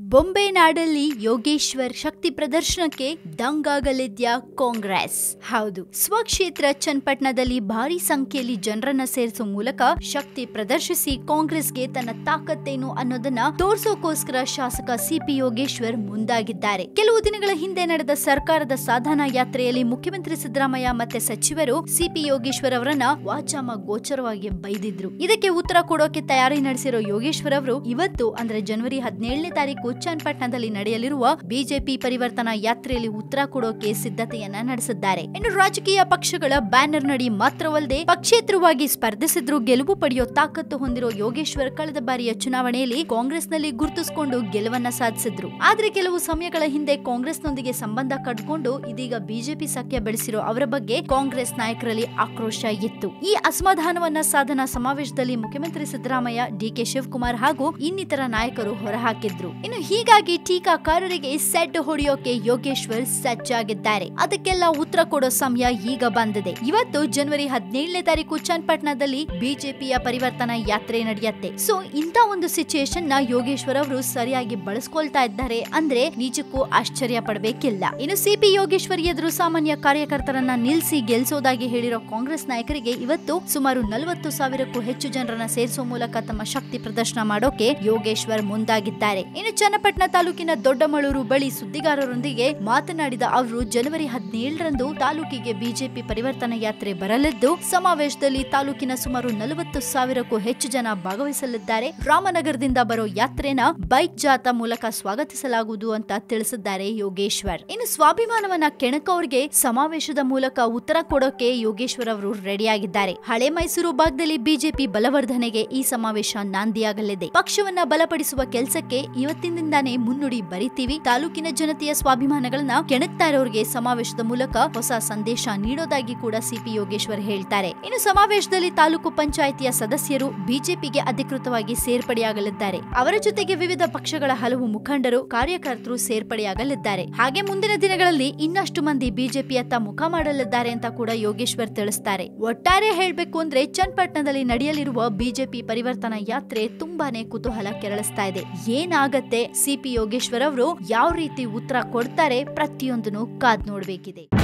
ಬೊಂಬೆ ನಾಡಲ್ಲಿ ಯೋಗೇಶ್ವರ್ ಶಕ್ತಿ ಪ್ರದರ್ಶನಕ್ಕೆ ದಂಗಾಗಲಿದ್ಯಾ ಕಾಂಗ್ರೆಸ್. ಹೌದು. ಸ್ವಕ್ಷೇತ್ರ ಚನ್ನಪಟ್ಟಣದಲ್ಲಿ ಭಾರಿ ಸಂಖ್ಯೆಯಲ್ಲಿ ಜನರನ್ನ ಸೇರಿಸುವ ಮೂಲಕ ಶಕ್ತಿ ಪ್ರದರ್ಶಿಸಿ ಕಾಂಗ್ರೆಸ್ಗೆ ತನ್ನ ತಾಕತ್ತೇನು ಅನ್ನೋದನ್ನ ತೋರಿಸೋಕೋಸ್ಕರ ಶಾಸಕ ಸಿಪಿ ಯೋಗೇಶ್ವರ್ ಮುಂದಾಗಿದ್ದಾರೆ. ಕೆಲವು ದಿನಗಳ ಹಿಂದೆ ನಡೆದ ಸರ್ಕಾರದ ಸಾಧನಾ ಯಾತ್ರೆಯಲ್ಲಿ ಮುಖ್ಯಮಂತ್ರಿ ಸಿದ್ದರಾಮಯ್ಯ ಮತ್ತೆ ಸಚಿವರು ಸಿಪಿ ಯೋಗೇಶ್ವರ್ ಅವರನ್ನ ವಾಚಾಮ ಗೋಚರವಾಗಿ ಬೈದಿದ್ರು. ಇದಕ್ಕೆ ಉತ್ತರ ಕೊಡೋಕೆ ತಯಾರಿ ನಡೆಸಿರೋ ಯೋಗೇಶ್ವರ್ ಅವರು ಇವತ್ತು ಅಂದ್ರೆ ಜನವರಿ ಹದಿನೇಳನೇ ತಾರೀಕು ಚನ್ನಪಟ್ಟಣದಲ್ಲಿ ನಡೆಯಲಿರುವ ಬಿಜೆಪಿ ಪರಿವರ್ತನಾ ಯಾತ್ರೆಯಲ್ಲಿ ಉತ್ತರ ಕೊಡೋಕೆ ಸಿದ್ಧತೆಯನ್ನ ನಡೆಸಿದ್ದಾರೆ. ಇನ್ನು ರಾಜಕೀಯ ಪಕ್ಷಗಳ ಬ್ಯಾನರ್ ನಡಿ ಮಾತ್ರವಲ್ಲದೆ ಪಕ್ಷೇತರವಾಗಿ ಸ್ಪರ್ಧಿಸಿದ್ರು ಗೆಲುವು ಪಡೆಯೋ ತಾಕತ್ತು ಹೊಂದಿರೋ ಯೋಗೇಶ್ವರ್ ಕಳೆದ ಬಾರಿಯ ಚುನಾವಣೆಯಲ್ಲಿ ಕಾಂಗ್ರೆಸ್ನಲ್ಲಿ ಗುರುತಿಸಿಕೊಂಡು ಗೆಲುವನ್ನ ಸಾಧಿಸಿದ್ರು. ಆದ್ರೆ ಕೆಲವು ಸಮಯಗಳ ಹಿಂದೆ ಕಾಂಗ್ರೆಸ್ನೊಂದಿಗೆ ಸಂಬಂಧ ಕಟ್ಕೊಂಡು ಇದೀಗ ಬಿಜೆಪಿ ಸಖ್ಯ ಬೆಳೆಸಿರೋ ಅವರ ಬಗ್ಗೆ ಕಾಂಗ್ರೆಸ್ ನಾಯಕರಲ್ಲಿ ಆಕ್ರೋಶ ಇತ್ತು ಈ ಅಸಮಾಧಾನವನ್ನ ಸಾಧನ ಸಮಾವೇಶದಲ್ಲಿ ಮುಖ್ಯಮಂತ್ರಿ ಸಿದ್ದರಾಮಯ್ಯ ಡಿಕೆ ಶಿವಕುಮಾರ್ ಹಾಗೂ ಇನ್ನಿತರ ನಾಯಕರು ಹೊರಹಾಕಿದ್ರು. ಇನ್ನು ಹೀಗಾಗಿ ಟೀಕಾಕಾರರಿಗೆ ಸೆಡ್ ಹೊಡೆಯೋಕೆ ಯೋಗೇಶ್ವರ್ ಸಜ್ಜಾಗಿದ್ದಾರೆ. ಅದಕ್ಕೆಲ್ಲ ಉತ್ತರ ಕೊಡೋ ಸಮಯ ಈಗ ಬಂದಿದೆ. ಇವತ್ತು ಜನವರಿ ಹದಿನೇಳನೇ ತಾರೀಕು ಚನ್ನಪಟ್ಟಣದಲ್ಲಿ ಬಿಜೆಪಿಯ ಪರಿವರ್ತನಾ ಯಾತ್ರೆ ನಡೆಯುತ್ತೆ. ಸೊ ಇಂತ ಒಂದು ಸಿಚುಯೇಷನ್ನ ಯೋಗೇಶ್ವರ್ ಅವರು ಸರಿಯಾಗಿ ಬಳಸ್ಕೊಳ್ತಾ ಇದ್ದಾರೆ ಅಂದ್ರೆ ನಿಜಕ್ಕೂ ಆಶ್ಚರ್ಯ ಪಡಬೇಕಿಲ್ಲ. ಇನ್ನು ಸಿಪಿ ಯೋಗೇಶ್ವರ್ ಎದುರು ಸಾಮಾನ್ಯ ಕಾರ್ಯಕರ್ತರನ್ನ ನಿಲ್ಸಿ ಗೆಲ್ಸೋದಾಗಿ ಹೇಳಿರೋ ಕಾಂಗ್ರೆಸ್ ನಾಯಕರಿಗೆ ಇವತ್ತು ಸುಮಾರು ನಲವತ್ತು ಸಾವಿರಕ್ಕೂ ಹೆಚ್ಚು ಜನರನ್ನ ಸೇರಿಸುವ ಮೂಲಕ ತಮ್ಮ ಶಕ್ತಿ ಪ್ರದರ್ಶನ ಮಾಡೋಕೆ ಯೋಗೇಶ್ವರ್ ಮುಂದಾಗಿದ್ದಾರೆ. ಇನ್ನು ಚನ್ನಪಟ್ಟಣ ತಾಲೂಕಿನ ದೊಡ್ಡಮಳೂರು ಬಳಿ ಸುದ್ದಿಗಾರರೊಂದಿಗೆ ಮಾತನಾಡಿದ ಅವರು, ಜನವರಿ ಹದಿನೇಳರಂದು ತಾಲೂಕಿಗೆ ಬಿಜೆಪಿ ಪರಿವರ್ತನಾ ಯಾತ್ರೆ ಬರಲಿದ್ದು, ಸಮಾವೇಶದಲ್ಲಿ ತಾಲೂಕಿನ ಸುಮಾರು ನಲವತ್ತು ಸಾವಿರಕ್ಕೂ ಹೆಚ್ಚು ಜನ ಭಾಗವಹಿಸಲಿದ್ದಾರೆ. ರಾಮನಗರದಿಂದ ಬರೋ ಯಾತ್ರೆನ ಬೈಕ್ ಜಾಥಾ ಮೂಲಕ ಸ್ವಾಗತಿಸಲಾಗುವುದು ಅಂತ ತಿಳಿಸಿದ್ದಾರೆ ಯೋಗೇಶ್ವರ್. ಇನ್ನು ಸ್ವಾಭಿಮಾನವನ್ನ ಕೆಣಕೋರ್ಗೆ ಸಮಾವೇಶದ ಮೂಲಕ ಉತ್ತರ ಕೊಡೋಕೆ ಯೋಗೇಶ್ವರ್ ಅವರು ರೆಡಿಯಾಗಿದ್ದಾರೆ. ಹಳೆ ಮೈಸೂರು ಭಾಗದಲ್ಲಿ ಬಿಜೆಪಿ ಬಲವರ್ಧನೆಗೆ ಈ ಸಮಾವೇಶ ನಾಂದಿಯಾಗಲಿದೆ. ಪಕ್ಷವನ್ನ ಬಲಪಡಿಸುವ ಕೆಲಸಕ್ಕೆ ಇವತ್ತಿನಿಂದಾನೇ ಮುನ್ನುಡಿ ಬರಿತೀವಿ. ತಾಲೂಕಿನ ಜನತೆಯ ಸ್ವಾಭಿಮಾನಗಳನ್ನ ಕೆಣಕ್ತಾ ಇರೋರಿಗೆ ಸಮಾವೇಶದ ಮೂಲಕ ಹೊಸ ಸಂದೇಶ ನೀಡೋದಾಗಿ ಕೂಡ ಸಿಪಿ ಯೋಗೇಶ್ವರ್ ಹೇಳ್ತಾರೆ. ಇನ್ನು ಸಮಾವೇಶದಲ್ಲಿ ತಾಲೂಕು ಪಂಚಾಯಿತಿಯ ಸದಸ್ಯರು ಬಿಜೆಪಿಗೆ ಅಧಿಕೃತವಾಗಿ ಸೇರ್ಪಡೆಯಾಗಲಿದ್ದಾರೆ. ಅವರ ಜೊತೆಗೆ ವಿವಿಧ ಪಕ್ಷಗಳ ಹಲವು ಮುಖಂಡರು, ಕಾರ್ಯಕರ್ತರು ಸೇರ್ಪಡೆಯಾಗಲಿದ್ದಾರೆ. ಹಾಗೆ ಮುಂದಿನ ದಿನಗಳಲ್ಲಿ ಇನ್ನಷ್ಟು ಮಂದಿ ಬಿಜೆಪಿಯತ್ತ ಮುಖ ಮಾಡಲಿದ್ದಾರೆ ಅಂತ ಕೂಡ ಯೋಗೇಶ್ವರ್ ತಿಳಿಸ್ತಾರೆ. ಒಟ್ಟಾರೆ ಹೇಳಬೇಕು ಅಂದ್ರೆ ಚನ್ನಪಟ್ಟಣದಲ್ಲಿ ನಡೆಯಲಿರುವ ಬಿಜೆಪಿ ಪರಿವರ್ತನಾ ಯಾತ್ರೆ ತುಂಬಾನೇ ಕುತೂಹಲ ಕೆರಳಿಸ್ತಾ ಇದೆ. ಏನಾಗತ್ತೆ? ಸಿಪಿ ಯೋಗೇಶ್ವರ್ ಅವರು ಯಾವ ರೀತಿ ಉತ್ತರ ಕೊಡ್ತಾರೆ ಪ್ರತಿಯೊಂದನ್ನು ಕಾದ್ ನೋಡ್ಬೇಕಿದೆ.